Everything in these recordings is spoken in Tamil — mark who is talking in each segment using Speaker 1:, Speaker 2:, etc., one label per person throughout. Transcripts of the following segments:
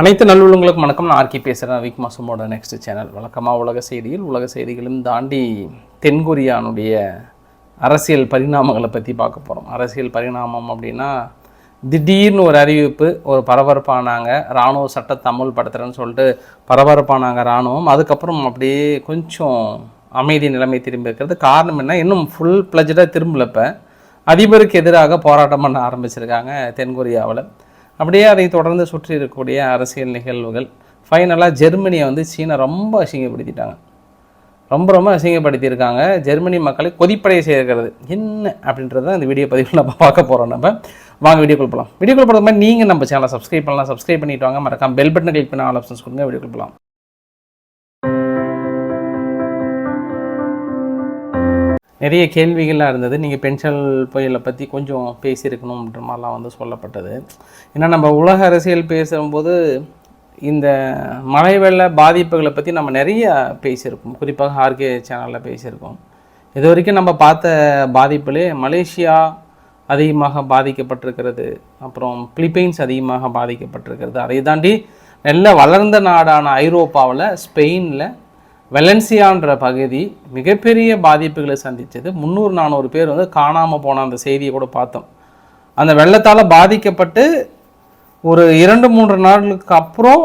Speaker 1: அனைத்து நல்லுள்ளங்களுக்கும் வணக்கம். நான் ஆர்கி பேசுகிறேன் விக் மாசமோட நெக்ஸ்ட் சேனல் வழக்கமாக உலக செய்தியில் உலக செய்திகளும் தாண்டி தென்கொரியானுடைய அரசியல் பரிணாமங்களை பற்றி பார்க்க போகிறோம் அரசியல் பரிணாமம் அப்படின்னா திடீர்னு ஒரு அறிவிப்பு ஒரு பரபரப்பானாங்க. இராணுவ சட்டத்தை அமல்படுத்துகிறேன்னு சொல்லிட்டு பரபரப்பானாங்க இராணுவம் அதுக்கப்புறம் அப்படியே கொஞ்சம் அமைதி நிலைமை திரும்பி இருக்கிறது. காரணம் என்ன? இன்னும் ஃபுல் பிளஜடாக திரும்பலப்ப அதிபருக்கு எதிராக போராட்டம் பண்ண ஆரம்பிச்சிருக்காங்க தென்கொரியாவில். அப்படியே அதை தொடர்ந்து சுற்றி இருக்கக்கூடிய அரசியல் நிகழ்வுகள். ஃபைனலாக ஜெர்மனியை வந்து சீனா ரொம்ப அசிங்கப்படுத்திட்டாங்க. ரொம்ப ரொம்ப அசிங்கப்படுத்தியிருக்காங்க. ஜெர்மனி மக்களை கொதிப்படைய சேர்க்கிறது என்ன அப்படின்றத இந்த வீடியோ பதிவில் நம்ம பார்க்க போகிறோம் நம்ம. வாங்க வீடியோ போகலாம் வீடியோ போகிறது மாதிரி நீங்கள் நம்ம சேனலை சப்ஸ்கிரைப் பண்ணலாம். சப்ஸ்கிரைப் பண்ணிட்டு வாங்க. மறக்காம பெல் பட்டனை கிளிக் பண்ண ஆல் ஆப்ஷன்ஸ் கொடுங்க. வீடியோ போகலாம் நிறைய கேள்விகளாக இருந்தது. நீங்கள் பென்ஷன் புயலை பற்றி கொஞ்சம் பேசியிருக்கணும்ன்ற மாதிரிலாம் வந்து சொல்லப்பட்டது. ஏன்னா நம்ம உலக அரசியல் பேசும்போது இந்த மழை வெள்ள பாதிப்புகளை பற்றி நம்ம நிறைய பேசியிருக்கோம். குறிப்பாக ஆர்கே சேனலில் பேசியிருக்கோம். இது வரைக்கும் நம்ம பார்த்த பாதிப்புலே மலேசியா அதிகமாக பாதிக்கப்பட்டிருக்கிறது. அப்புறம் பிலிப்பைன்ஸ் அதிகமாக பாதிக்கப்பட்டிருக்கிறது. அதை தாண்டி நல்ல வளர்ந்த நாடான ஐரோப்பாவில் ஸ்பெயினில் வெலன்சியான்ற பகுதி மிகப்பெரிய பாதிப்புகளை சந்தித்தது முந்நூறு நானூறு பேர் வந்து காணாமல் போன அந்த செய்தியை கூட பார்த்தோம். அந்த வெள்ளத்தால் பாதிக்கப்பட்டு ஒரு இரண்டு மூன்று நாட்களுக்கு அப்புறம்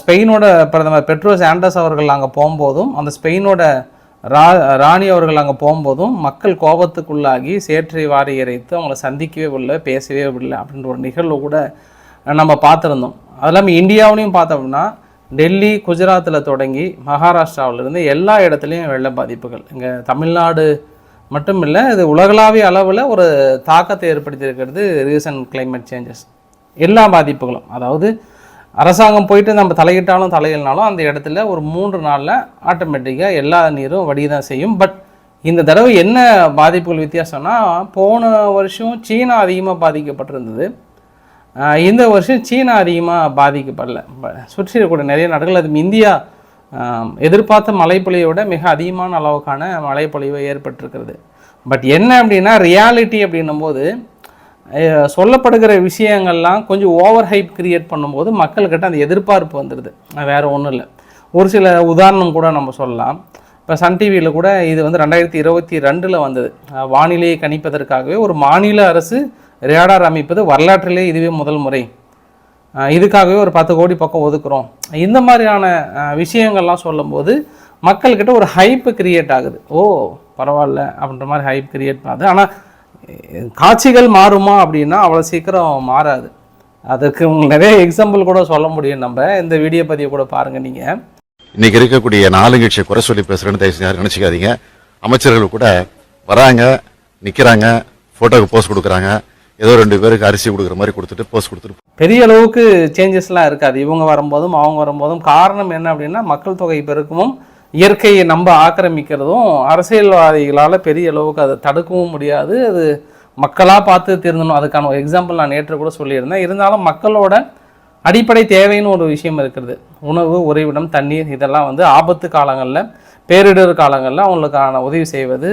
Speaker 1: ஸ்பெயினோட பிரதமர் பெட்ரோ சாண்டஸ் அவர்கள் அங்கே போகும்போதும் அந்த ஸ்பெயினோட ரா ராணி அவர்கள் அங்கே போகும்போதும் மக்கள் கோபத்துக்குள்ளாகி சேற்றை வாரி இறைத்து அவங்கள சந்திக்கவே இல்லை பேசவே இல்லை அப்படின்ற ஒரு நிகழ்வு கூட நம்ம பார்த்துருந்தோம். அது இல்லாமல் இந்தியாவிலையும் பார்த்தோம்னா டெல்லி குஜராத்தில் தொடங்கி மகாராஷ்டிராவிலிருந்து எல்லா இடத்துலையும் வெள்ள பாதிப்புகள். இங்கே தமிழ்நாடு மட்டும் இல்லை இது உலகளாவிய அளவில் ஒரு தாக்கத்தை ஏற்படுத்தியிருக்கிறது ரீசன்ட் கிளைமேட் சேஞ்சஸ் எல்லா பாதிப்புகளும். அதாவது அரசாங்கம் போயிட்டு நம்ம தலையிட்டாலும் தலையில்னாலும் அந்த இடத்துல ஒரு மூன்று நாளில் ஆட்டோமேட்டிக்காக எல்லா நீரும் வடி தான் செய்யும். பட் இந்த தடவை என்ன பாதிப்புகள் வித்தியாசம்னா போன வருஷம் சீனா அதிகமாக பாதிக்கப்பட்டிருந்தது. இந்த வருஷம் சீனா அதிகமாக பாதிக்கப்படல. ப- சுற்றி இருக்கக்கூடிய நிறைய நாடுகள் அது இந்தியா எதிர்பார்த்த மழைப்பொழிவை விட மிக அதிகமான அளவுக்கான மழைப்பொழிவு ஏற்பட்டிருக்கிறது. பட் என்ன அப்படின்னா ரியாலிட்டி அப்படின்னும் போது சொல்லப்படுகிற விஷயங்கள்லாம் கொஞ்சம் ஓவர் ஹைப் கிரியேட் பண்ணும்போது மக்கள்கிட்ட அந்த எதிர்பார்ப்பு வந்துடுது வேறு ஒன்றும் இல்லை. ஒரு சில உதாரணம் கூட நம்ம சொல்லலாம். இப்போ சன் டிவியில் கூட இது வந்து ரெண்டாயிரத்தி இருபத்தி ரெண்டில் வந்தது. வானிலையை கணிப்பதற்காகவே ஒரு மாநில அரசு ரேடார் அமைப்பது வரலாற்றிலே இதுவே முதல் முறை. இதுக்காகவே ஒரு பத்து கோடி பக்கம் ஒதுக்குறோம். இந்த மாதிரியான விஷயங்கள்லாம் சொல்லும்போது மக்கள்கிட்ட ஒரு ஹைப்பு கிரியேட் ஆகுது. ஓ பரவாயில்ல அப்படின்ற மாதிரி ஹைப் கிரியேட் ஆகுது. ஆனால் காட்சிகள் மாறுமா அப்படின்னா அவ்வளோ சீக்கிரம் மாறாது. அதுக்கு நிறைய எக்ஸாம்பிள் கூட சொல்ல முடியும் நம்ம. இந்த வீடியோ பதிவை கூட பாருங்கள் நீங்கள்
Speaker 2: இன்னைக்கு இருக்கக்கூடிய ஆளுங்கட்சியை குறை சொல்லி பேசுறேன்னு தயவு செஞ்சு நினைச்சுக்காதீங்க. அமைச்சர்கள் கூட வராங்க நிற்கிறாங்க ஃபோட்டோக்கு போஸ்ட் கொடுக்குறாங்க. ஏதோ ரெண்டு பேருக்கு அரிசி கொடுக்குற மாதிரி கொடுத்துட்டு போஸ்ட் கொடுத்துட்டு
Speaker 1: பெரிய அளவுக்கு சேஞ்சஸ்லாம் இருக்காது. இவங்க வரும்போதும் அவங்க வரும்போதும். காரணம் என்ன அப்படின்னா மக்கள் தொகை பெருக்கமும் இயற்கையை நம்ப ஆக்கிரமிக்கிறதும் அரசியல்வாதிகளால் பெரிய அளவுக்கு அதை தடுக்கவும் முடியாது. அது மக்களாக பார்த்து திருந்தணும். அதுக்கான ஒரு எக்ஸாம்பிள் நான் நேற்று கூட சொல்லியிருந்தேன். இருந்தாலும் மக்களோட அடிப்படை தேவைன்னு ஒரு விஷயம் இருக்கிறது. உணவு உறைவிடம் தண்ணீர் இதெல்லாம் வந்து ஆபத்து காலங்களில் பேரிடர் காலங்களில் அவங்களுக்கான உதவி செய்வது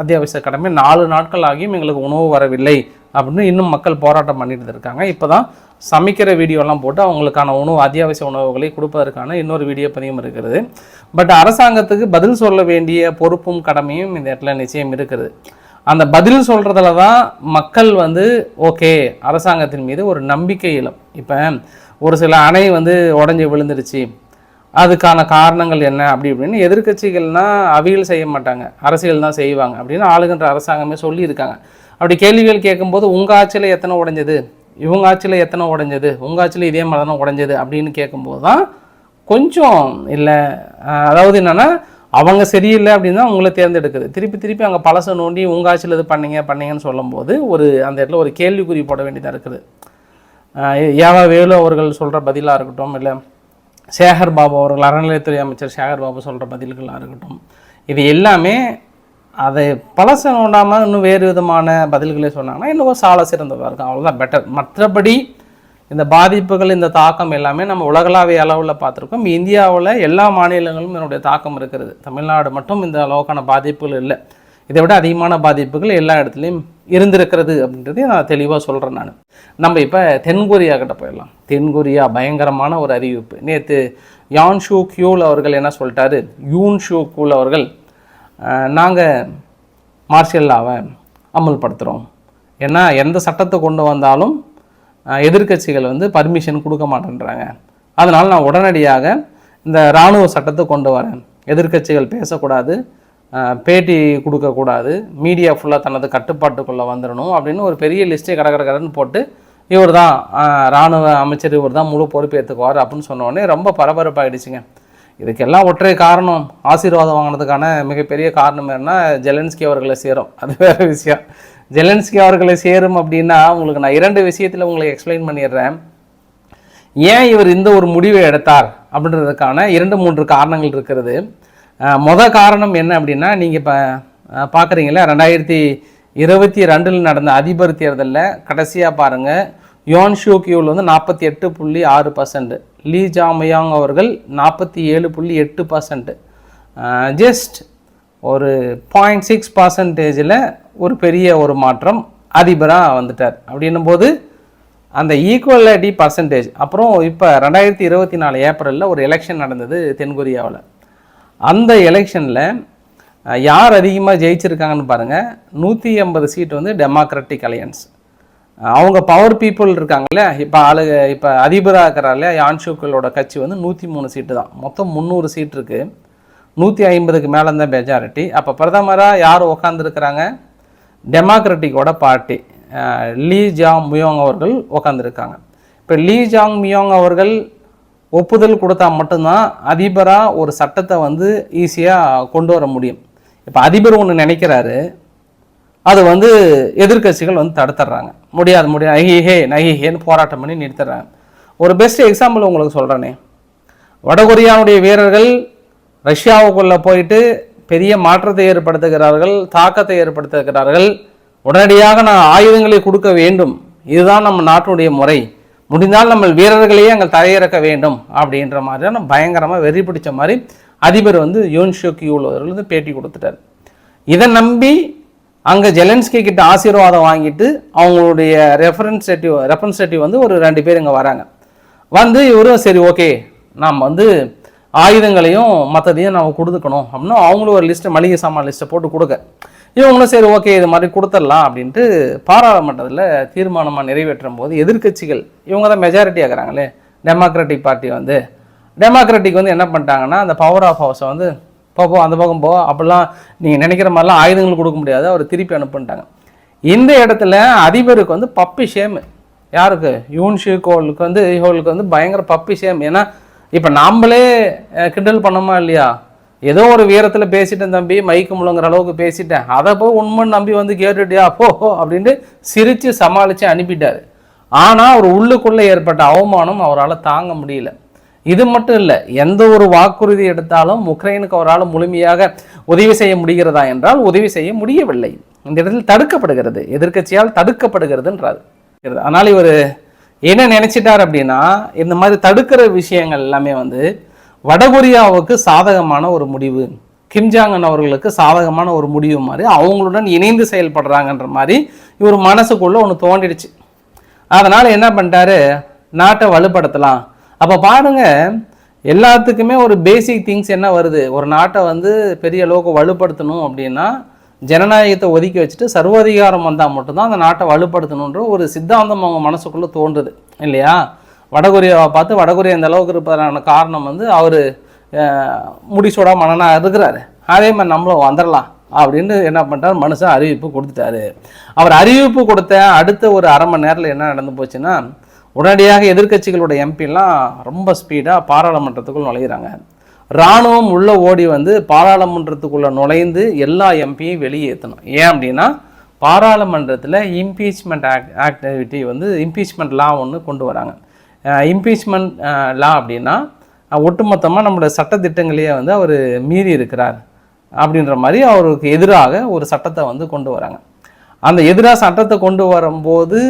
Speaker 1: அத்தியாவசிய கடமை. நாலு நாட்கள் ஆகியும் எங்களுக்கு உணவு வரவில்லை. அப்படின்னு இன்னும் மக்கள் போராட்டம் பண்ணிட்டு இருக்காங்க. இப்போ தான் சமைக்கிற வீடியோலாம் போட்டு அவங்களுக்கான உணவு அத்தியாவசிய உணவுகளை கொடுப்பதற்கான இன்னொரு வீடியோ பதிவும் இருக்கிறது. பட் அரசாங்கத்துக்கு பதில் சொல்ல வேண்டிய பொறுப்பும் கடமையும் இந்த இடத்துல நிச்சயம் இருக்கிறது அந்த பதில் சொல்கிறதுல தான் மக்கள் வந்து ஓகே அரசாங்கத்தின் மீது ஒரு நம்பிக்கை இலம் இப்போ ஒரு சில அணை வந்து உடஞ்சி விழுந்துருச்சு. அதுக்கான காரணங்கள் என்ன? அப்படி இப்படின்னு எதிர்கட்சிகள்னால் அவியல் செய்ய மாட்டாங்க. அரசியல் தான் செய்வாங்க அப்படின்னு ஆளுகின்ற அரசாங்கமே சொல்லியிருக்காங்க. அப்படி கேள்விகள் கேட்கும்போது உங்கள் ஆட்சியில் எத்தனை உடஞ்சது? இவங்க ஆட்சியில் எத்தனை உடைஞ்சது? உங்கள் ஆட்சியில் இதே மாதிரி தானே உடஞ்சது? அப்படின்னு கேட்கும்போது தான் கொஞ்சம் இல்லை. அதாவது என்னென்னா அவங்க சரியில்லை அப்படின்னு தான் உங்களை தேர்ந்தெடுக்குது. திருப்பி திருப்பி அங்கே பழசை நோண்டி உங்கள் ஆட்சியில் இது பண்ணீங்க பண்ணீங்கன்னு சொல்லும்போது ஒரு அந்த இடத்துல ஒரு கேள்விக்குறி போட வேண்டியதாக இருக்குது. ஆஹ் யாவா வேலு அவர்கள் சொல்கிற பதிலாக இருக்கட்டும் இல்லை சேகர் பாபு அவர்கள் அறநிலையத்துறை அமைச்சர் சேகர் பாபு சொல்கிற பதில்களாக இருக்கட்டும் இது எல்லாமே அதை பழச நோண்டாமல் இன்னும் வேறு விதமான பதில்களை சொன்னாங்கன்னா இன்னும் சால சிறந்ததாக இருக்கும். அவ்வளோதான் பெட்டர் மற்றபடி இந்த பாதிப்புகள் இந்த தாக்கம் எல்லாமே நம்ம உலகளாவிய அளவில் பார்த்துருக்கோம். இந்தியாவில் எல்லா மாநிலங்களும் இதனுடைய தாக்கம் இருக்கிறது. தமிழ்நாடு மட்டும் இந்த அளவுக்கான பாதிப்புகள் இல்லை. இதை விட அதிகமான பாதிப்புகள் எல்லா இடத்துலையும் இருந்திருக்கிறது அப்படின்றதையும் நான் தெளிவாக சொல்கிறேன் நான். நம்ம இப்போ தென்கொரியா கிட்ட போயிடலாம். தென்கொரியா பயங்கரமான ஒரு அறிவிப்பு. நேற்று யான் ஷூ கியூல் அவர்கள் என்ன சொல்லிட்டாரு? யூன் ஷூ கூல் அவர்கள் நாங்கள் மார்ஷியல் லாவை அமல்படுத்துகிறோம் ஏன்னா எந்த சட்டத்தை கொண்டு வந்தாலும் எதிர்க்கட்சிகள் வந்து பர்மிஷன் கொடுக்க மாட்டேன்றாங்க. அதனால் நான் உடனடியாக இந்த இராணுவ சட்டத்தை கொண்டு வரேன். எதிர்க்கட்சிகள் பேசக்கூடாது பேட்டி கொடுக்கக்கூடாது மீடியா ஃபுல்லாக தனது கட்டுப்பாட்டுக்குள்ளே வந்துடணும் அப்படின்னு ஒரு பெரிய லிஸ்ட்டே கட கட போட்டு இவர் தான் இராணுவ அமைச்சர் இவர் தான் முழு பொறுப்பேற்றுக்குவார் அப்படின்னு சொன்னோடனே ரொம்ப பரபரப்பாகிடுச்சிங்க இதுக்கெல்லாம் ஒற்றை காரணம் ஆசீர்வாதம் வாங்கினதுக்கான மிகப்பெரிய காரணம் என்னன்னா ஜெலன்ஸ்கி அவர்களை சேரும். அது வேற விஷயம். ஜெலன்ஸ்கி அவர்களை சேரும் அப்படின்னா உங்களுக்கு நான் இரண்டு விஷயத்தில் உங்களுக்கு எக்ஸ்பிளைன் பண்ணிடுறேன். ஏன் இவர் இந்த ஒரு முடிவை எடுத்தார் அப்படின்றதுக்கான இரண்டு மூன்று காரணங்கள் இருக்கிறது. மொதல் மொத காரணம் என்ன அப்படின்னா நீங்கள் இப்போ பார்க்குறீங்களா ரெண்டாயிரத்தி இருபத்தி ரெண்டில் நடந்த அதிபர் தேர்தலில் கடைசியாக பாருங்கள் யோன் ஷூக்யூல் வந்து நாற்பத்தி எட்டு புள்ளி ஆறு பர்சன்ட் லீ ஜாமயாங் அவர்கள் நாற்பத்தி ஏழு புள்ளி எட்டு பர்சன்ட் ஜஸ்ட் ஒரு பாயிண்ட் சிக்ஸ் பர்சன்டேஜில் ஒரு பெரிய ஒரு மாற்றம் அதிபராக வந்துட்டார். அப்படின்னும் போது அந்த ஈக்குவலிட்டி பர்சன்டேஜ் அப்புறம் இப்போ ரெண்டாயிரத்தி இருபத்தி நாலு ஏப்ரலில் ஒரு எலெக்ஷன் நடந்தது தென்கொரியாவில். அந்த எலெக்ஷனில் யார் அதிகமாக ஜெயிச்சிருக்காங்கன்னு பாருங்கள் நூற்றி ஐம்பது சீட் வந்து டெமோக்ராட்டிக் அலையன்ஸ் அவங்க பவர் பீப்புள் இருக்காங்கல்ல இப்போ ஆளுக இப்போ அதிபராக இருக்கிறால யான்ஷூக்களோட கட்சி வந்து நூற்றி மூணு சீட்டு தான். மொத்தம் முந்நூறு சீட் இருக்குது நூற்றி ஐம்பதுக்கு மேலே தான் மெஜாரிட்டி அப்போ பிரதமராக யார் உக்காந்துருக்கிறாங்க? டெமோக்ராட்டிக்கோட பார்ட்டி லீ ஜாங் மியோங் அவர்கள் உக்காந்துருக்காங்க. இப்போ லீ ஜாங் மியோங் அவர்கள் ஒப்புதல் கொடுத்தா மட்டும்தான் அதிபராக ஒரு சட்டத்தை வந்து ஈஸியாக கொண்டு வர முடியும். இப்போ அதிபர் ஒன்று நினைக்கிறாரு அது வந்து எதிர்க்கட்சிகள் வந்து தடுத்துடுறாங்க. முடியாது முடியாது. நகிஹே நகிஹேன்னு போராட்டம் பண்ணி நிறுத்துறாங்க. ஒரு பெஸ்ட் எக்ஸாம்பிள் உங்களுக்கு சொல்கிறேனே வடகொரியாவுடைய வீரர்கள் ரஷ்யாவுக்குள்ளே போயிட்டு பெரிய மாற்றத்தை ஏற்படுத்துகிறார்கள் தாக்கத்தை ஏற்படுத்துகிறார்கள். உடனடியாக நான் ஆயுதங்களை கொடுக்க வேண்டும். இதுதான் நம்ம நாட்டுடைய முறை. முடிந்தால் நம்ம வீரர்களையே அங்கே தரையிறக்க வேண்டும் அப்படின்ற மாதிரியான பயங்கரமாக வெறி பிடிச்ச மாதிரி அதிபர் வந்து யோன் ஷோக்கியூல் அவர்கள் வந்து பேட்டி கொடுத்துட்டார். இதை நம்பி அங்கே ஜெலன்ஸ்கி கிட்ட ஆசீர்வாதம் வாங்கிட்டு அவங்களுடைய ரெஃபரன்சேட்டிவ் ரெப்ரன்சேட்டிவ் வந்து ஒரு ரெண்டு பேர் இங்கே வராங்க. வந்து இவரும் சரி ஓகே நாம் வந்து ஆயுதங்களையும் மற்றதையும் நம்ம கொடுத்துக்கணும் அப்படின்னா அவங்களும் ஒரு லிஸ்ட்டு மளிகை சாமான் லிஸ்ட்டை போட்டு கொடுக்க இவங்களும் சரி ஓகே இது மாதிரி கொடுத்துடலாம் அப்படின்ட்டு பாராளுமன்றத்தில் தீர்மானமாக நிறைவேற்றும் போது எதிர்க்கட்சிகள் இவங்க தான் மெஜாரிட்டி ஆகிறாங்களே டெமோக்ராட்டிக் பார்ட்டி வந்து. டெமோக்ராட்டிக் வந்து என்ன பண்ணிட்டாங்கன்னா அந்த பவர் ஆஃப் ஹவுஸை வந்து போ போ அந்த பக்கம் போ. அப்படிலாம் நீங்கள் நினைக்கிற மாதிரிலாம் ஆயுதங்கள் கொடுக்க முடியாது. அவர் திருப்பி அனுப்புன்ட்டாங்க. இந்த இடத்துல அதிபருக்கு வந்து பப்பி ஷேமு. யாருக்கு? யூன்ஷு ஷிகோலுக்கு வந்து இவளுக்கு வந்து பயங்கர பப்பி ஷேம். ஏன்னா இப்போ நாம்மளே கிண்டல் பண்ணோமா இல்லையா? ஏதோ ஒரு வீரத்தில் பேசிட்டேன் தம்பி மைக்கு முழங்குற அளவுக்கு பேசிட்டேன். அதை போய் உண்மை நம்பி வந்து கேட்டுட்டியா? போ அப்படின்ட்டு சிரித்து சமாளித்து அனுப்பிட்டார். ஆனால் அவர் உள்ளுக்குள்ளே ஏற்பட்ட அவமானம் அவரால் தாங்க முடியல. இது மட்டும் இல்லை எந்த ஒரு வாக்குறுதி எடுத்தாலும் உக்ரைனுக்கு அவரால் முழுமையாக உதவி செய்ய முடிகிறதா என்றால் உதவி செய்ய முடியவில்லை. இந்த இடத்தில் தடுக்கப்படுகிறது எதிர்க்கட்சியால் தடுக்கப்படுகிறதுன்றார். ஆனால் இவர் என்ன நினைச்சிட்டார் அப்படின்னா இந்த மாதிரி தடுக்கிற விஷயங்கள் எல்லாமே வந்து வடகொரியாவுக்கு சாதகமான ஒரு முடிவு கிம்ஜாங்கன் அவர்களுக்கு சாதகமான ஒரு முடிவு மாதிரி அவங்களுடன் இணைந்து செயல்படுறாங்கன்ற மாதிரி இவர் மனசுக்குள்ளே ஒன்று தோண்டிடுச்சு அதனால் என்ன பண்ணிட்டாரு நாட்டை வலுப்படுத்தலாம் அப்போ பாருங்க எல்லாத்துக்குமே ஒரு பேசிக் திங்ஸ் என்ன வருது? ஒரு நாட்டை வந்து பெரிய அளவுக்கு வலுப்படுத்தணும் அப்படின்னா ஜனநாயகத்தை ஒதுக்கி வச்சுட்டு சர்வாதிகாரம் வந்தால் மட்டும்தான் அந்த நாட்டை வலுப்படுத்தணுன்ற ஒரு சித்தாந்தம் அவங்க மனசுக்குள்ளே தோன்றுது. இல்லையா? வடகொரியாவை பார்த்து வடகொரியா இந்த அளவுக்கு இருப்பதற்கான காரணம் வந்து அவர் முடிசூடா மனநாக இருக்கிறாரு. அதே மாதிரி நம்மளும் வந்துடலாம் அப்படின்னு என்ன பண்ணிட்டார்? மனுஷன் அறிவிப்பு கொடுத்துட்டாரு. அவர் அறிவிப்பு கொடுத்த அடுத்த ஒரு அரை மணி நேரத்தில் என்ன நடந்து போச்சுன்னா உடனடியாக எதிர்க்கட்சிகளோட எம்பிலாம் ரொம்ப ஸ்பீடாக பாராளுமன்றத்துக்குள் நுழையிறாங்க. இராணுவம் உள்ளே ஓடி வந்து பாராளுமன்றத்துக்குள்ளே நுழைந்து எல்லா எம்பியும் வெளியேற்றணும். ஏன் அப்படின்னா பாராளுமன்றத்தில் இம்பீச்மெண்ட் ஆக்ட் ஆக்டிவிட்டி வந்து இம்பீச்மெண்ட் லா ஒன்று கொண்டு வராங்க. இம்பீச்மெண்ட் லா அப்படின்னா ஒட்டுமொத்தமாக நம்மளோட சட்டத்திட்டங்களையே வந்து அவர் மீறி இருக்கிறார் அப்படின்ற மாதிரி அவருக்கு எதிராக ஒரு சட்டத்தை வந்து கொண்டு வராங்க. அந்த எதிராக சட்டத்தை கொண்டு வரும்போது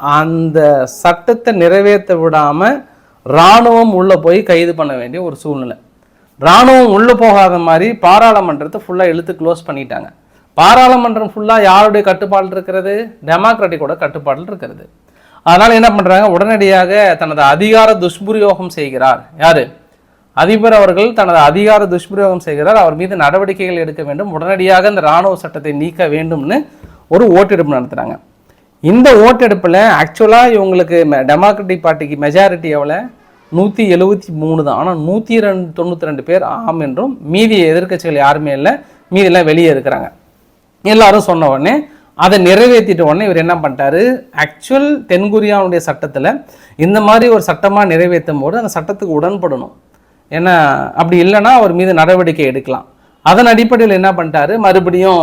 Speaker 1: அந்த சட்டத்தை நிறைவேற்ற விடாமல் இராணுவம் உள்ளே போய் கைது பண்ண வேண்டிய ஒரு சூழ்நிலை. இராணுவம் உள்ளே போகாத மாதிரி பாராளுமன்றத்தை ஃபுல்லாக இழுத்து க்ளோஸ் பண்ணிட்டாங்க. பாராளுமன்றம் ஃபுல்லாக யாருடைய கட்டுப்பாடு இருக்கிறது? டெமோக்ராட்டிக்கோட கட்டுப்பாட்டில் இருக்கிறது. அதனால் என்ன பண்ணுறாங்க உடனடியாக தனது அதிகார துஷ்பிரயோகம் செய்கிறார். யார்? அதிபர் அவர்கள் தனது அதிகார துஷ்பிரயோகம் செய்கிறார். அவர் மீது நடவடிக்கைகள் எடுக்க வேண்டும். உடனடியாக இந்த இராணுவ சட்டத்தை நீக்க வேண்டும்னு ஒரு ஓட்டெடுப்பு நடத்துகிறாங்க இந்த ஓட்டெடுப்பில் ஆக்சுவலாக இவங்களுக்கு டெமோக்ராட்டிக் பார்ட்டிக்கு மெஜாரிட்டி எவ்வளோ? நூற்றி எழுபத்தி மூணு தான். ஆனால் நூற்றி ரெண்டு தொண்ணூற்றி ரெண்டு பேர் ஆம் என்றும் மீதி எதிர்க்கட்சிகள் யாருமே இல்லை. மீதியெல்லாம் வெளியே இருக்கிறாங்க. எல்லாரும் சொன்ன உடனே அதை நிறைவேற்றிட்ட உடனே இவர் என்ன பண்ணிட்டாரு? ஆக்சுவல் தென்கொரியாவுடைய சட்டத்தில் இந்த மாதிரி ஒரு சட்டமாக நிறைவேற்றும் போது அந்த சட்டத்துக்கு உடன்படணும். ஏன்னா அப்படி இல்லைன்னா அவர் மீது நடவடிக்கை எடுக்கலாம். அதன் அடிப்படையில் என்ன பண்ணிட்டாரு? மறுபடியும்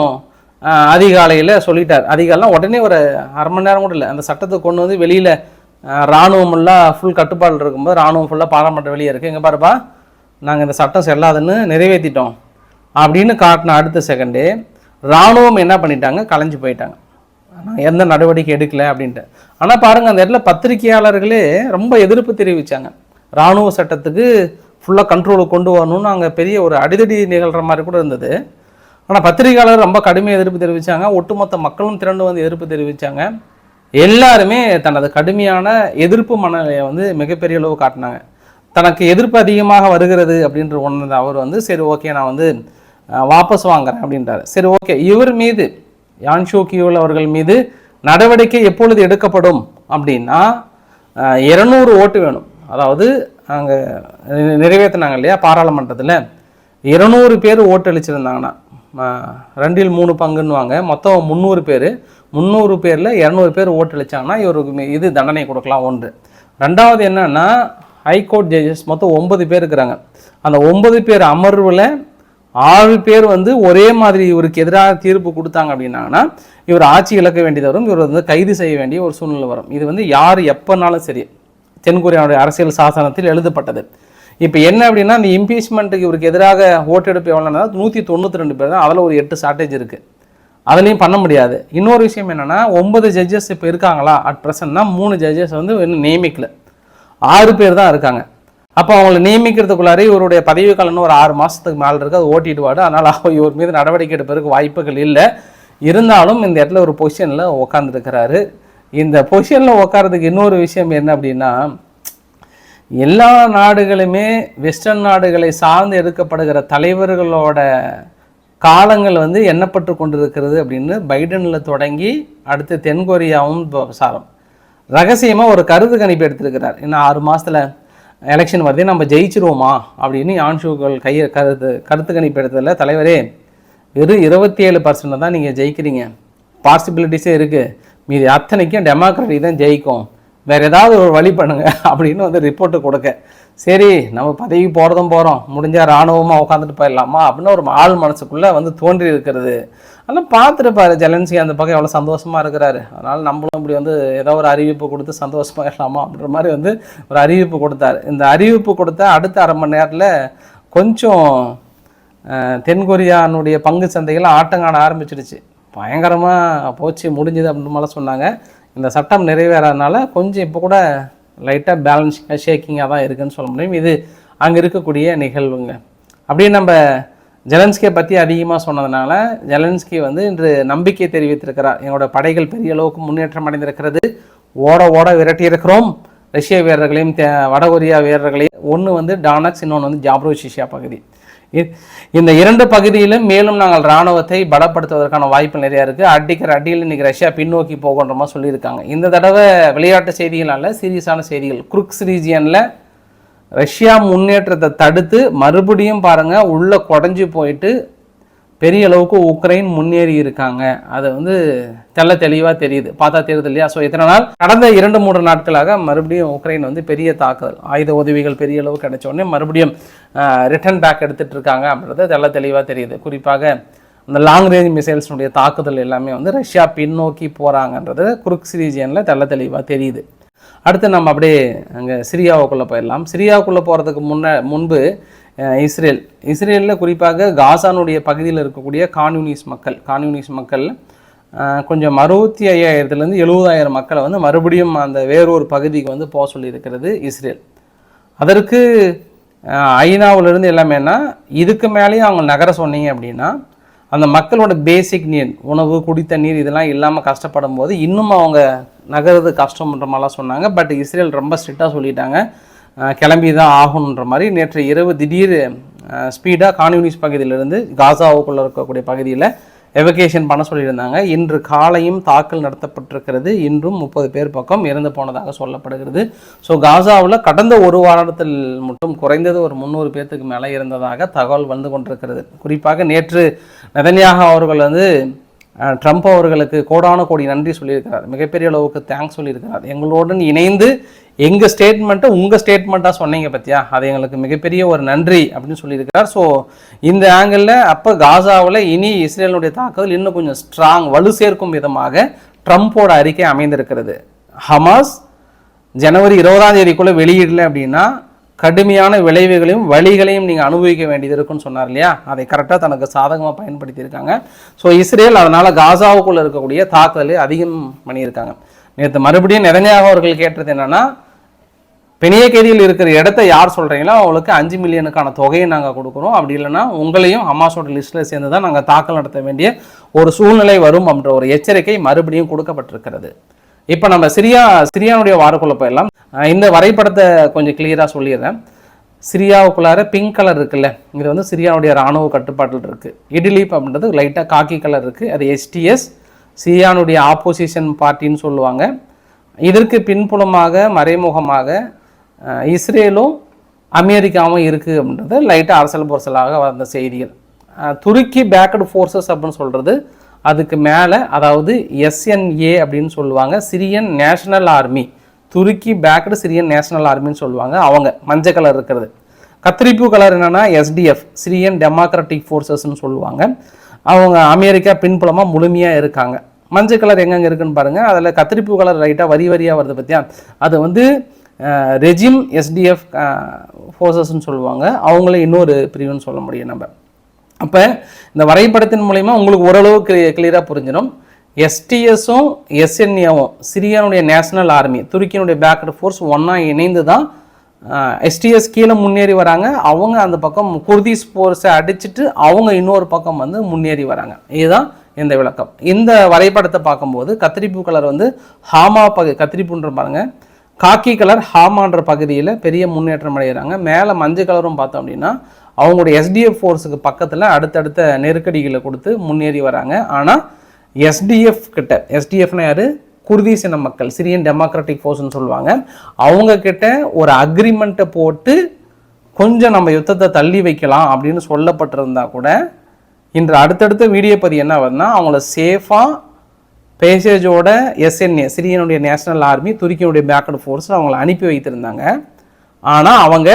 Speaker 1: அதிகாலையில் சொல்லிட்டார். அதிகாலாம் உடனே ஒரு அரை மணி நேரம் கூட இல்லை. அந்த சட்டத்தை கொண்டு வந்து வெளியில் இராணுவமெல்லாம் ஃபுல் கட்டுப்பாடு இருக்கும்போது இராணுவம் ஃபுல்லாக பாராமட்ட வெளியே இருக்குது இங்கே பாருப்பா நாங்கள் இந்த சட்டம் செல்லாதுன்னு நிறைவேற்றிட்டோம் அப்படின்னு காட்டின அடுத்த செகண்டே இராணுவம் என்ன பண்ணிட்டாங்க? கலைஞ்சு போயிட்டாங்க. ஆனால் எந்த நடவடிக்கை எடுக்கலை அப்படின்ட்டு. ஆனால் பாருங்கள் அந்த இடத்துல பத்திரிகையாளர்களே ரொம்ப எதிர்ப்பு தெரிவித்தாங்க இராணுவ சட்டத்துக்கு ஃபுல்லாக கண்ட்ரோலுக்கு கொண்டு வரணும்னு அங்கே பெரிய ஒரு அடிதடி நிகழ்கிற மாதிரி கூட இருந்தது. ஆனால் பத்திரிகையாளர் ரொம்ப கடுமையாக எதிர்ப்பு தெரிவித்தாங்க ஒட்டுமொத்த மக்களும் திரண்டு வந்து எதிர்ப்பு தெரிவித்தாங்க எல்லாருமே தனது கடுமையான எதிர்ப்பு மனநிலையை வந்து மிகப்பெரிய அளவு காட்டினாங்க. தனக்கு எதிர்ப்பு அதிகமாக வருகிறது அப்படின்ற ஒன்று அவர் வந்து சரி ஓகே நான் வந்து வாபஸ் வாங்குறேன் அப்படின்றாரு. சரி ஓகே இவர் மீது யான்ஷோ கியூல் அவர்கள் மீது நடவடிக்கை எப்பொழுது எடுக்கப்படும் அப்படின்னா இரநூறு ஓட்டு வேணும். அதாவது அங்கே நிறைவேற்றினாங்க இல்லையா பாராளுமன்றத்தில். இருநூறு பேர் ஓட்டு அளிச்சிருந்தாங்கன்னா ரெண்டில் மூணு பங்குன்னுவாங்க. மொத்தம் முந்நூறு பேர். முந்நூறு பேரில் இரநூறு பேர் ஓட்டளிச்சாங்கன்னா இவருக்கு இது தண்டனை கொடுக்கலாம் ஒன்று. ரெண்டாவது என்னன்னா ஹைகோர்ட் ஜட்ஜஸ் மொத்தம் ஒன்பது பேர் இருக்கிறாங்க. அந்த ஒன்பது பேர் அமர்வில் ஆறு பேர் வந்து ஒரே மாதிரி இவருக்கு எதிராக தீர்ப்பு கொடுத்தாங்க அப்படின்னாங்கன்னா இவர் ஆட்சி இழக்க வேண்டியது வரும். இவர் வந்து கைது செய்ய வேண்டிய ஒரு சூழ்நிலை வரும். இது வந்து யார் எப்போனாலும் சரி. தென்கொரியாவுடைய அரசியல் சாசனத்தில் எழுதப்பட்டது. இப்போ என்ன அப்படின்னா இந்த இம்பீச்மெண்ட்டுக்கு இவருக்கு எதிராக ஓட்டெடுப்பு எவ்வளோனா நூற்றி தொண்ணூற்றி ரெண்டு பேர் தான். அதில் ஒரு எட்டு ஷார்ட்டேஜ் இருக்குது அதுலேயும் பண்ண முடியாது. இன்னொரு விஷயம் என்னென்னா ஒன்பது ஜட்ஜஸ் இப்போ இருக்காங்களா? அட் ப்ரெசன்ட்னா மூணு ஜட்ஜஸ் வந்து இன்னும் நியமிக்கல. ஆறு பேர் தான் இருக்காங்க. அப்போ அவங்கள நியமிக்கிறதுக்குள்ளாரே இவருடைய பதவி காலம்னு ஒரு ஆறு மாதத்துக்கு மேலே இருக்குது அது ஓட்டிடுவாடு அதனால் அவர் இவர் மீது நடவடிக்கை எடுப்பதற்கு வாய்ப்புகள் இல்லை. இருந்தாலும் இந்த இடத்துல ஒரு பொசிஷனில் உட்காந்துருக்கிறாரு இந்த பொசிஷனில் உட்காரதுக்கு இன்னொரு விஷயம் என்ன அப்படின்னா எல்லா நாடுகளுமே வெஸ்டர்ன் நாடுகளை சார்ந்து எடுக்கப்படுகிற தலைவர்களோட காலங்கள் வந்து எண்ணப்பட்டு கொண்டிருக்கிறது அப்படின்னு பைடனில் தொடங்கி அடுத்து தென்கொரியாவும் இப்போ சாரம். ரகசியமாக ஒரு கருத்து கணிப்பு எடுத்திருக்கிறார். இன்னும் ஆறு மாதத்தில் எலெக்ஷன் வருதே நம்ம ஜெயிச்சிருவோமா? அப்படின்னு யான்ஷூக்கள் கையை கருத்து கருத்து கணிப்பு எடுத்ததில் தலைவரே வெறும் இருபத்தி ஏழு பர்சன்ட் தான் நீங்கள் ஜெயிக்கிறீங்க. பாசிபிலிட்டிஸே இருக்குது மீதி அத்தனைக்கும் டெமோக்ராட்டி தான் ஜெயிக்கும். வேறு ஏதாவது ஒரு வழி பண்ணுங்கள் அப்படின்னு வந்து ரிப்போர்ட்டு கொடுக்க. சரி நம்ம பதவி போகிறதும் போகிறோம் முடிஞ்சால் இராணுவமாக உட்காந்துட்டு போயிடலாமா? அப்படின்னு ஒரு ஆள் மனசுக்குள்ளே வந்து தோன்றி இருக்கிறது. ஆனால் பார்த்துருப்பாரு ஜெலன்சி அந்த பக்கம் எவ்வளோ சந்தோஷமாக இருக்கிறாரு. அதனால் நம்மளும் இப்படி வந்து ஏதோ ஒரு அறிவிப்பு கொடுத்து சந்தோஷமாக இருக்கலாமா அப்படின்ற மாதிரி வந்து ஒரு அறிவிப்பு கொடுத்தாரு. இந்த அறிவிப்பு கொடுத்த அடுத்த அரை மணி நேரத்தில் கொஞ்சம் தென்கொரியானுடைய பங்கு சந்தைகள் ஆட்டங்காட ஆரம்பிச்சிடுச்சு. பயங்கரமாக போச்சு முடிஞ்சுது அப்படின்ற மாதிரிலாம் சொன்னாங்க. இந்த சட்டம் நிறைவேறாதனால கொஞ்சம் இப்போ கூட லைட்டாக பேலன்ஸிங்காக ஷேக்கிங்காக தான் இருக்குதுன்னு சொல்ல முடியும். இது அங்கே இருக்கக்கூடிய நிகழ்வுங்க. அப்படியே நம்ம ஜெலன்ஸ்கியை பற்றி அதிகமாக சொன்னதுனால ஜெலன்ஸ்கி வந்து இன்று நம்பிக்கை தெரிவித்திருக்கிறார். எங்களோட படைகள் பெரிய அளவுக்கு முன்னேற்றம் அடைந்திருக்கிறது. ஓட ஓட விரட்டியிருக்கிறோம் ரஷ்ய வீரர்களையும் தே- வடகொரியா வீரர்களையும். ஒன்று வந்து டானக்ஸ் இன்னொன்று வந்து ஜாப்ரோசிஷியா பகுதி. இந்த இரண்டு பகுதியிலும் மேலும் நாங்கள் இராணுவத்தை பலப்படுத்துவதற்கான வாய்ப்பு நிறையா இருக்குது அடிக்கிற அடியில் இன்றைக்கி ரஷ்யா பின்னோக்கி போகன்ற மாதிரி சொல்லியிருக்காங்க. இந்த தடவை விளையாட்டு செய்திகள் அல்ல சீரியஸான செய்திகள். குருக்ஸ் ரீஜியனில் ரஷ்யா முன்னேற்றத்தை தடுத்து மறுபடியும் பாருங்கள் உள்ளே குடஞ்சி போயிட்டு பெரிய அளவுக்கு உக்ரைன் முன்னேறி இருக்காங்க. அது வந்து தெல்ல தெளிவாக தெரியுது. பார்த்தா தெரியுது இல்லையா? ஸோ இத்தனை நாள் கடந்த இரண்டு மூன்று நாட்களாக மறுபடியும் உக்ரைன் வந்து பெரிய தாக்குதல் ஆயுத உதவிகள் பெரிய அளவு கிடைச்ச உடனே மறுபடியும் ரிட்டர்ன் பேக் எடுத்துகிட்டு இருக்காங்க அப்படின்றது தெல்ல தெளிவாக தெரியுது. குறிப்பாக அந்த லாங் ரேஞ்ச் மிசைல்ஸ்னுடைய தாக்குதல் எல்லாமே வந்து ரஷ்யா பின்னோக்கி போகிறாங்கன்றது குருக்ஸ் ரீஜியனில் தெல்ல தெளிவாக தெரியுது. அடுத்து நம்ம அப்படியே அங்கே சிரியாவுக்குள்ளே போயிடலாம். சிரியாவுக்குள்ளே போகிறதுக்கு முன்ன முன்பு இஸ்ரேல். இஸ்ரேலில் குறிப்பாக காசானுடைய பகுதியில் இருக்கக்கூடிய கான்யூனிஸ் மக்கள் கான்யூனிஸ் மக்கள் கொஞ்சம் அறுபத்தி ஐயாயிரத்துலேருந்து எழுபதாயிரம் மக்களை வந்து மறுபடியும் அந்த வேறொரு பகுதிக்கு வந்து போக சொல்லியிருக்கிறது இஸ்ரேல். அதற்கு ஐநாவிலிருந்து எல்லாமேனா இதுக்கு மேலேயும் அவங்க நகர சொன்னீங்க அப்படின்னா அந்த மக்களோட பேசிக் நீட் உணவு குடித்த நீர் இதெல்லாம் இல்லாமல் கஷ்டப்படும் போது இன்னும் அவங்க நகர்றது கஷ்டம்ன்ற மாதிரிலாம் சொன்னாங்க. பட் இஸ்ரேல் ரொம்ப ஸ்ட்ரிக்டாக சொல்லிட்டாங்க. கிளம்பி தான் ஆகணுன்ற மாதிரி நேற்று இரவு திடீர் ஸ்பீடாக கான்யூனிஸ் பகுதியிலிருந்து காசாவுக்குள்ளே இருக்கக்கூடிய பகுதியில் எவகேஷன் பண்ண சொல்லியிருந்தாங்க. இன்று காலையும் தாக்கல் நடத்தப்பட்டிருக்கிறது. இன்றும் முப்பது பேர் பக்கம் இறந்து போனதாக சொல்லப்படுகிறது. ஸோ காசாவில் கடந்த ஒரு வாரத்தில் மட்டும் குறைந்தது ஒரு முந்நூறு பேர்த்துக்கு மேலே இருந்ததாக தகவல் வந்து கொண்டிருக்கிறது. குறிப்பாக நேற்று நதன்யாக அவர்கள் வந்து ட்ரம்ப் அவர்களுக்கு கோடான கோடி நன்றி சொல்லியிருக்கிறார். மிகப்பெரிய அளவுக்கு தேங்க்ஸ் சொல்லியிருக்கிறார். எங்களுடன் இணைந்து எங்கள் ஸ்டேட்மெண்ட்டை உங்கள் ஸ்டேட்மெண்ட்டாக சொன்னீங்க பத்தியா? அது எங்களுக்கு மிகப்பெரிய ஒரு நன்றி அப்படின்னு சொல்லியிருக்கிறார். ஸோ இந்த ஆங்கிளில் அப்போ காசாவில் இனி இஸ்ரேலுடைய தாக்குதல் இன்னும் கொஞ்சம் ஸ்ட்ராங் வலு சேர்க்கும் விதமாக ட்ரம்ப்போட அறிக்கை அமைந்திருக்கிறது. ஹமாஸ் ஜனவரி இருபதாம் தேதிக்குள்ளே வெளியிடல அப்படின்னா கடுமையான விளைவுகளையும் வழிகளையும் நீங்கள் அனுபவிக்க வேண்டியது இருக்குன்னு சொன்னார் இல்லையா? அதை கரெக்டாக தனக்கு சாதகமாக பயன்படுத்தியிருக்காங்க. ஸோ இஸ்ரேல் அதனால் காசாவுக்குள்ளே இருக்கக்கூடிய தாக்குதலை அதிகம் பண்ணியிருக்காங்க. நேற்று மறுபடியும் நிறைஞ்சாக அவர்கள் கேட்டது என்னன்னா பெனியகேதியில் இருக்கிற இடத்த யார் சொல்கிறீங்களோ அவங்களுக்கு அஞ்சு மில்லியனுக்கான தொகையை நாங்கள் கொடுக்குறோம். அப்படி இல்லைன்னா உங்களையும் ஹமாஸோட லிஸ்ட்டில் சேர்ந்து தான் நாங்கள் தாக்கல் நடத்த வேண்டிய ஒரு சூழ்நிலை வரும் அப்படின்ற ஒரு எச்சரிக்கை மறுபடியும் கொடுக்கப்பட்டிருக்கிறது. இப்போ நம்ம சிரியா சிரியானுடைய வாரக்குள்ள போயிடலாம். இந்த வரைபடத்தை கொஞ்சம் கிளியராக சொல்லிடுறேன். சிரியாவுக்குள்ளார பிங்க் கலர் இருக்குல்ல இது வந்து சிரியாவுடைய ராணுவ கட்டுப்பாட்டில் இருக்குது இடிலீப் அப்படின்றது லைட்டாக காக்கி கலர் இருக்குது அது எஸ்டிஎஸ் சிரியானுடைய ஆப்போசிஷன் பார்ட்டின்னு சொல்லுவாங்க. இதற்கு பின்புலமாக மறைமுகமாக இஸ்ரேலும் அமெரிக்காவும் இருக்குது அப்படின்றது லைட்டாக அரசல் பொரசலாக வந்த செய்திகள். துருக்கி பேக்கடு ஃபோர்ஸஸ் அப்படின்னு சொல்கிறது அதுக்கு மேலே அதாவது எஸ்என்ஏ அப்படின்னு சொல்லுவாங்க சிரியன் நேஷனல் ஆர்மி. துருக்கி பேக்கடு சிரியன் நேஷனல் ஆர்மின்னு சொல்லுவாங்க அவங்க மஞ்சள் கலர் இருக்கிறது. கத்திரிப்பு கலர் என்னென்னா எஸ்டிஎஃப் சிரியன் டெமோக்ராட்டிக் ஃபோர்ஸஸ்ன்னு சொல்லுவாங்க. அவங்க அமெரிக்கா பின்புலமாக முழுமையாக இருக்காங்க. மஞ்சள் கலர் எங்கெங்கே இருக்குன்னு பாருங்கள் அதில் கத்திரிப்பு கலர் லைட்டாக வரி வரியாக வருது பற்றியா அது வந்து ரெஜிம் எஸ்டிஎஃப் ஃபோர்ஸஸ்ன்னு சொல்லுவாங்க. அவங்கள இன்னொரு பிரிவுன்னு சொல்ல முடியும் நம்ம. அப்போ இந்த வரைபடத்தின் மூலயமா உங்களுக்கு ஓரளவு கிளியராக புரிஞ்சிடும். எஸ்டிஎஸும் எஸ்என்ஏவும் சிரியானுடைய நேஷனல் ஆர்மி துருக்கியினுடைய பேக்கட் ஃபோர்ஸ் ஒன்றா இணைந்து தான் எஸ்டிஎஸ் கீழே முன்னேறி வராங்க. அவங்க அந்த பக்கம் குர்திஸ் ஃபோர்ஸை அடிச்சிட்டு அவங்க இன்னொரு பக்கம் வந்து முன்னேறி வராங்க. இதுதான் இந்த விளக்கம். இந்த வரைபடத்தை பார்க்கும்போது கத்திரிப்பு கலர் வந்து ஹாமா பகு கத்திரிப்புன்ற பாருங்கள் காக்கி கலர் ஹாமான்ற பகுதியில் பெரிய முன்னேற்றம் அடைகிறாங்க. மேலே மஞ்சள் கலரும் பார்த்தோம் அப்படின்னா அவங்களுடைய எஸ்டிஎஃப் ஃபோர்ஸுக்கு பக்கத்தில் அடுத்தடுத்த நெருக்கடிகளை கொடுத்து முன்னேறி வராங்க. ஆனால் எஸ்டிஎஃப் கிட்ட எஸ்டிஎஃப்னா யார்? குர்தீஸ் இன மக்கள் சிரியன் டெமோக்ராட்டிக் ஃபோர்ஸ்னு சொல்லுவாங்க. அவங்க கிட்ட ஒரு அக்ரிமெண்ட்டை போட்டு கொஞ்சம் நம்ம யுத்தத்தை தள்ளி வைக்கலாம் அப்படின்னு சொல்லப்பட்டிருந்தா கூட இன்று அடுத்தடுத்த வீடியோ பதிவு என்ன வருதுன்னா அவங்கள சேஃபாக பேசேஜோட எஸ்என்ஏ சிரியனுடைய நேஷனல் ஆர்மி துருக்கியினுடைய பேக்கட் ஃபோர்ஸ் அவங்கள அனுப்பி வைத்திருந்தாங்க. ஆனால் அவங்க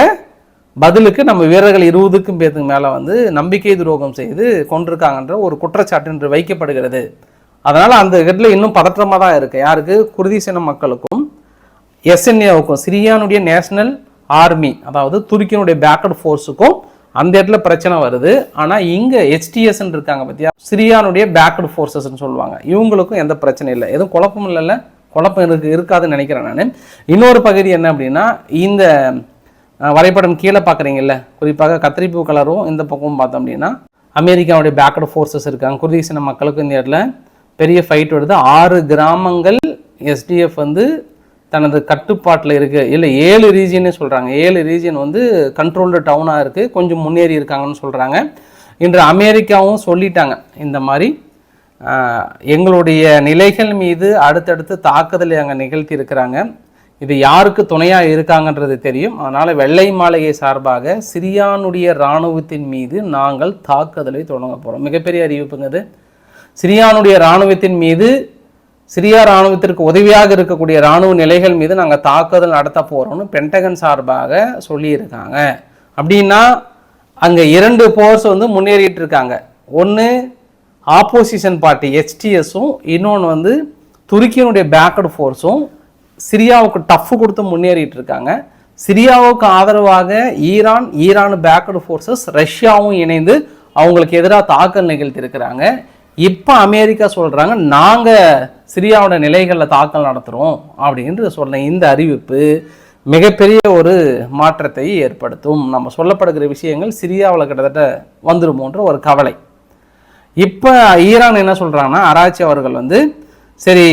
Speaker 1: பதிலுக்கு நம்ம வீரர்கள் இருபதுக்கும் பேருக்கு மேலே வந்து நம்பிக்கை துரோகம் செய்து கொண்டிருக்காங்கன்ற ஒரு குற்றச்சாட்டு என்று வைக்கப்படுகிறது. அதனால் அந்த இடத்துல இன்னும் பதற்றமாக தான் இருக்குது யாருக்கு? குருதிசின மக்களுக்கும் எஸ்என்ஏவுக்கும் சிரியானுடைய நேஷனல் ஆர்மி அதாவது துருக்கியினுடைய பேக்கட் ஃபோர்ஸுக்கும் அந்த இடத்துல பிரச்சனை வருது. ஆனால் இங்கே ஹெச்டிஎஸ்ன்னு இருக்காங்க பார்த்தியா சிரியானுடைய பேக்கட் ஃபோர்ஸஸ்ன்னு சொல்லுவாங்க. இவங்களுக்கும் எந்த பிரச்சனையும் இல்லை. எதுவும் குழப்பம் இல்லைல்ல. குழப்பம் இருக்கு இருக்காதுன்னு நினைக்கிறேன் நான். இன்னொரு பகுதி என்ன அப்படின்னா இந்த வரைபடம் கீழே பார்க்குறீங்கல்ல? குறிப்பாக கத்திரிப்பூ கலரும் இந்த பக்கமும் பார்த்தோம் அப்படின்னா அமெரிக்காவுடைய பேக்கட் ஃபோர்ஸஸ் இருக்காங்க. குர்தீசின மக்களுக்கு இந்த இடத்துல பெரிய ஃபைட் வருது. ஆறு கிராமங்கள் எஸ்டிஎஃப் வந்து தனது கட்டுப்பாட்டில் இருக்குது இல்லை ஏழு ரீஜியனே சொல்கிறாங்க ஏழு ரீஜியன் வந்து கண்ட்ரோல்டு டவுனாக இருக்குது கொஞ்சம் முன்னேறி இருக்காங்கன்னு சொல்கிறாங்க இன்று அமெரிக்காவும் சொல்லிட்டாங்க இந்த மாதிரி. எங்களுடைய நிலைகள் மீது அடுத்தடுத்து தாக்குதலை அங்கே நிகழ்த்தி இருக்கிறாங்க. இது யாருக்கு துணையாக இருக்காங்கன்றது தெரியும். அதனால் வெள்ளை மாளிகை சார்பாக சிரியானுடைய இராணுவத்தின் மீது நாங்கள் தாக்குதலை தொடங்க போகிறோம் மிகப்பெரிய அறிவிப்புங்க இது. சிரியானுடைய இராணுவத்தின் மீது சிரியா இராணுவத்திற்கு உதவியாக இருக்கக்கூடிய இராணுவ நிலைகள் மீது நாங்கள் தாக்குதல் நடத்த போகிறோம்னு பென்டகன் சார்பாக சொல்லியிருக்காங்க. அப்படின்னா அங்கே இரண்டு போர்ஸ் வந்து முன்னேறிட்டு இருக்காங்க ஒன்று ஆப்போசிஷன் பார்ட்டி ஹெச்டிஎஸும் இன்னொன்று வந்து துருக்கியினுடைய பேக்கடு ஃபோர்ஸும் சிரியாவுக்கு டஃப் கொடுத்து முன்னேறிட்டு இருக்காங்க சிரியாவுக்கு ஆதரவாக ஈரான் ஈரான் பேக்கடு ஃபோர்ஸஸ் ரஷ்யாவும் இணைந்து அவங்களுக்கு எதிராக தாக்கல் நிகழ்த்தியிருக்கிறாங்க. இப்போ அமெரிக்கா சொல்கிறாங்க நாங்கள் சிரியாவோட நிலைகளில் தாக்கல் நடத்துகிறோம் அப்படின்னு சொன்ன இந்த அறிவிப்பு மிகப்பெரிய ஒரு மாற்றத்தை ஏற்படுத்தும். நம்ம சொல்லப்படுகிற விஷயங்கள் சிரியாவில் கிட்டத்தட்ட வந்துருமோன்ற ஒரு கவலை. இப்போ ஈரான் என்ன சொல்கிறாங்கன்னா அராச்சி அவர்கள் வந்து சரி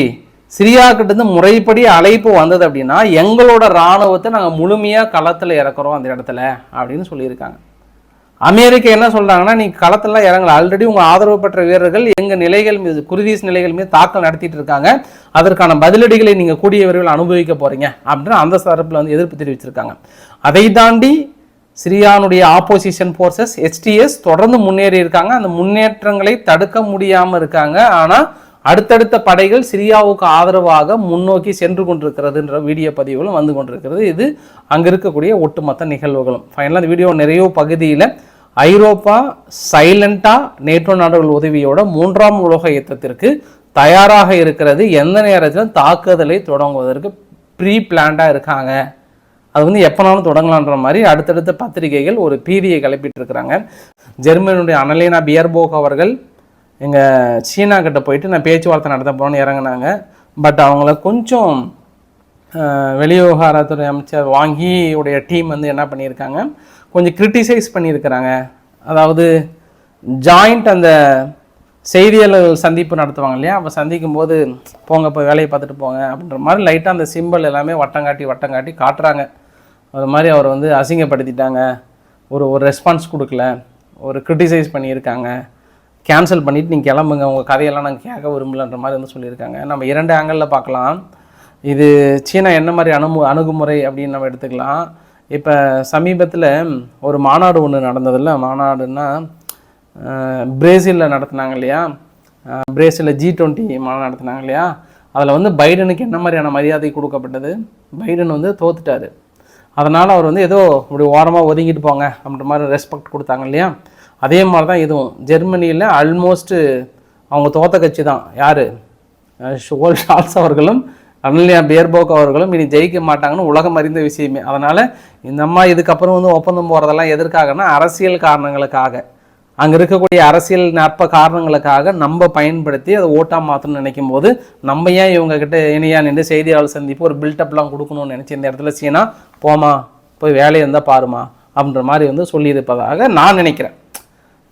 Speaker 1: சிரியா கிட்டேருந்து முறைப்படி அழைப்பு வந்தது அப்படின்னா எங்களோட இராணுவத்தை நாங்கள் முழுமையாக களத்தில் இறக்குறோம் அந்த இடத்துல அப்படின்னு சொல்லியிருக்காங்க. அமெரிக்கா என்ன சொல்கிறாங்கன்னா நீங்கள் களத்துல இறங்கல. ஆல்ரெடி உங்கள் ஆதரவு பெற்ற வீரர்கள் எங்கள் நிலைகள் மீது குருதீஸ் நிலைகள் மீது தாக்கல் நடத்திட்டு இருக்காங்க. அதற்கான பதிலடிகளை நீங்கள் கூடிய விரைவில் அனுபவிக்க போறீங்க அப்படின்னு அந்த தரப்பில் வந்து எதிர்ப்பு தெரிவிச்சிருக்காங்க. அதை தாண்டி சிரியானுடைய ஆப்போசிஷன் ஃபோர்ஸஸ் எஸ்டிஎஸ் தொடர்ந்து முன்னேறி இருக்காங்க. அந்த முன்னேற்றங்களை தடுக்க முடியாமல் இருக்காங்க. ஆனால் அடுத்தடுத்த படைகள் சிரியாவுக்கு ஆதரவாக முன்னோக்கி சென்று கொண்டிருக்கிறதுன்ற வீடியோ பதிவுகளும் வந்து கொண்டிருக்கிறது. இது அங்கே இருக்கக்கூடிய ஒட்டுமொத்த நிகழ்வுகளும். ஃபைனலாக இந்த வீடியோ நிறைய பகுதியில் ஐரோப்பா சைலண்டாக நேட்டோ நாடுகள் உதவியோட மூன்றாம் உலக யுத்தத்திற்கு தயாராக இருக்கிறது. எந்த நேரத்திலும் தாக்குதலை தொடங்குவதற்கு ப்ரீ பிளான்டாக இருக்காங்க. அது வந்து எப்போனாலும் தொடங்கலான்ற மாதிரி அடுத்தடுத்த பத்திரிகைகள் ஒரு பீதியை கிளப்பிட்டு இருக்கிறாங்க. ஜெர்மனியுடைய அனலேனா பியர்போக் அவர்கள் எங்கள் சீனா கிட்ட போயிட்டு நான் பேச்சுவார்த்தை நடத்த போகிறோன்னு இறங்குனாங்க. பட் அவங்கள கொஞ்சம் வெளிவிவகாரத்துறை அமைச்சர் வாங்கி உடைய டீம் வந்து என்ன பண்ணியிருக்காங்க? கொஞ்சம் கிரிட்டிசைஸ் பண்ணியிருக்கிறாங்க. அதாவது ஜாயிண்ட் அந்த செய்தியாளர்கள் சந்திப்பு நடத்துவாங்க இல்லையா? அப்போ சந்திக்கும் போது போங்க போய் வேலையை பார்த்துட்டு போங்க அப்படின்ற மாதிரி லைட்டாக அந்த சிம்பிள் எல்லாமே வட்டங்காட்டி வட்டங்காட்டி காட்டுறாங்க. அது மாதிரி அவர் வந்து அசிங்கப்படுத்திட்டாங்க. ஒரு ஒரு ரெஸ்பான்ஸ் கொடுக்கல. ஒரு கிரிட்டிசைஸ் பண்ணியிருக்காங்க. கேன்சல் பண்ணிவிட்டு நீங்கள் கிளம்புங்க. உங்கள் கதையெல்லாம் நாங்கள் கேட்க விரும்பலன்ற மாதிரி வந்து சொல்லியிருக்காங்க. நம்ம இரண்டு ஆங்கிளில் பார்க்கலாம். இது சீனா என்ன மாதிரி அணுமு அணுகுமுறை அப்படின்னு நம்ம எடுத்துக்கலாம். இப்போ சமீபத்தில் ஒரு மாநாடு ஒன்று நடந்ததில்ல. மாநாடுன்னா பிரேசிலில் நடத்துனாங்க இல்லையா? பிரேசிலில் ஜி டுவெண்ட்டி மாநாடு நடத்துனாங்க இல்லையா? அதில் வந்து பைடனுக்கு என்ன மாதிரியான மரியாதை கொடுக்கப்பட்டது? பைடன் வந்து தோத்துட்டார். அதனால் அவர் வந்து ஏதோ இப்படி ஓரமாக ஒதுங்கிட்டு போங்க அப்படின்ற மாதிரி ரெஸ்பெக்ட் கொடுத்தாங்க இல்லையா? அதே மாதிரி தான் இதுவும். ஜெர்மனியில் ஆல்மோஸ்ட்டு அவங்க தோத்த கட்சி தான் யார் ஷோல் ஷால்ஸ் அவர்களும் அனல்யா பேர்போக் அவர்களும் இனி ஜெயிக்க மாட்டாங்கன்னு உலகம் அறிந்த விஷயமே. அதனால் இந்த அம்மா இதுக்கப்புறம் வந்து ஒப்பந்தம் போகிறதெல்லாம் எதற்காகனா அரசியல் காரணங்களுக்காக. அங்கே இருக்கக்கூடிய அரசியல் நற்ப காரணங்களுக்காக நம்ம பயன்படுத்தி அதை ஓட்டாக மாற்றணும்னு நினைக்கும் போது நம்ம ஏன் இவங்கக்கிட்ட இணையா நின்று செய்தியாளர் சந்திப்பு ஒரு பில்டப்லாம் கொடுக்கணும்னு நினச்சி இந்த இடத்துல சீனா போமா போய் வேலையை இருந்தால் பாருமா அப்படின்ற மாதிரி வந்து சொல்லியிருப்பதாக நான் நினைக்கிறேன்.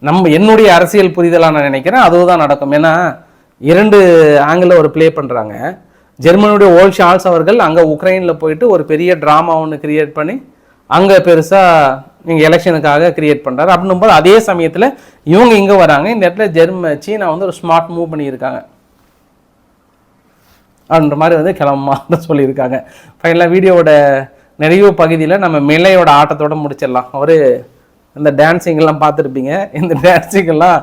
Speaker 1: நம்ம என்னுடைய அரசியல் புரிதலாக நான் நினைக்கிறேன். அதுதான் நடக்கும். ஏன்னா இரண்டு ஆங்கிளில் ஒரு ப்ளே பண்ணுறாங்க ஜெர்மனியுடைய ஓல் ஷால்ஸ் அவர்கள் அங்கே உக்ரைனில் போயிட்டு ஒரு பெரிய ட்ராமா ஒன்று கிரியேட் பண்ணி அங்கே பெருசாக நீங்கள் எலெக்ஷனுக்காக கிரியேட் பண்ணுறாரு அப்படின்னும் போது அதே சமயத்தில் இவங்க இங்கே வராங்க. இந்த இடத்துல ஜெர்ம சீனா வந்து ஒரு ஸ்மார்ட் மூவ் பண்ணியிருக்காங்க. அப்படின்ற மாதிரி வந்து கிளம்புமா சொல்லியிருக்காங்க. ஃபைனலாக வீடியோவோட நிறைவு பகுதியில் நம்ம மிலையோட ஆட்டத்தோட முடிச்சிடலாம். அவர் இந்த டான்ஸிங்கெல்லாம் பார்த்துருப்பீங்க. இந்த டான்ஸிங்கெல்லாம்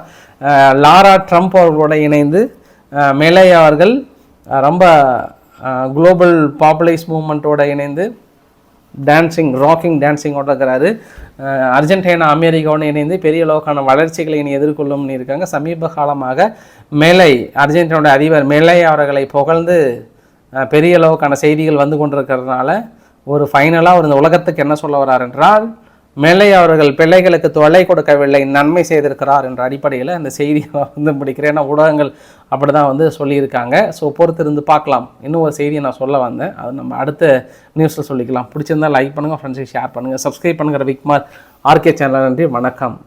Speaker 1: லாரா ட்ரம்ப் அவர்களோட இணைந்து அஹ், அவர்கள் ரொம்ப குளோபல் பாப்புலைஸ் மூமெண்ட்டோட இணைந்து டான்சிங் ராக்கிங் டான்ஸிங்கோட இருக்கிறாரு. அர்ஜென்டினா அமெரிக்காவோட இணைந்து பெரிய அளவுக்கான வளர்ச்சிகளை இனி எதிர்கொள்ளும்னு இருக்காங்க. சமீப காலமாக மேலை அர்ஜென்டினாவோட அதிபர் மேலை அவர்களை புகழ்ந்து பெரிய அளவுக்கான செய்திகள் வந்து கொண்டிருக்கிறதுனால ஒரு ஃபைனலாக ஒரு இந்த உலகத்துக்கு என்ன சொல்ல வரார் என்றால் மேலே அவர்கள் பிள்ளைகளுக்கு தொலை கொடுக்கவில்லை நன்மை செய்திருக்கிறார் என்ற அடிப்படையில் இந்த செய்தியை வந்து முடிக்கிறேன் ஏன்னா ஊடகங்கள் அப்படி தான் வந்து சொல்லியிருக்காங்க. ஸோ பொறுத்திருந்து பார்க்கலாம். இன்னும் ஒரு செய்தியை நான் சொல்ல வந்தேன். அது நம்ம அடுத்த நியூஸில் சொல்லிக்கலாம். பிடிச்சிருந்தா லைக் பண்ணுங்கள் ஃப்ரெண்ட்ஸுக்கு ஷேர் பண்ணுங்கள் சப்ஸ்கிரைப் பண்ணுங்கிற விக்மார் ஆர்கே சேனல் நன்றி வணக்கம்.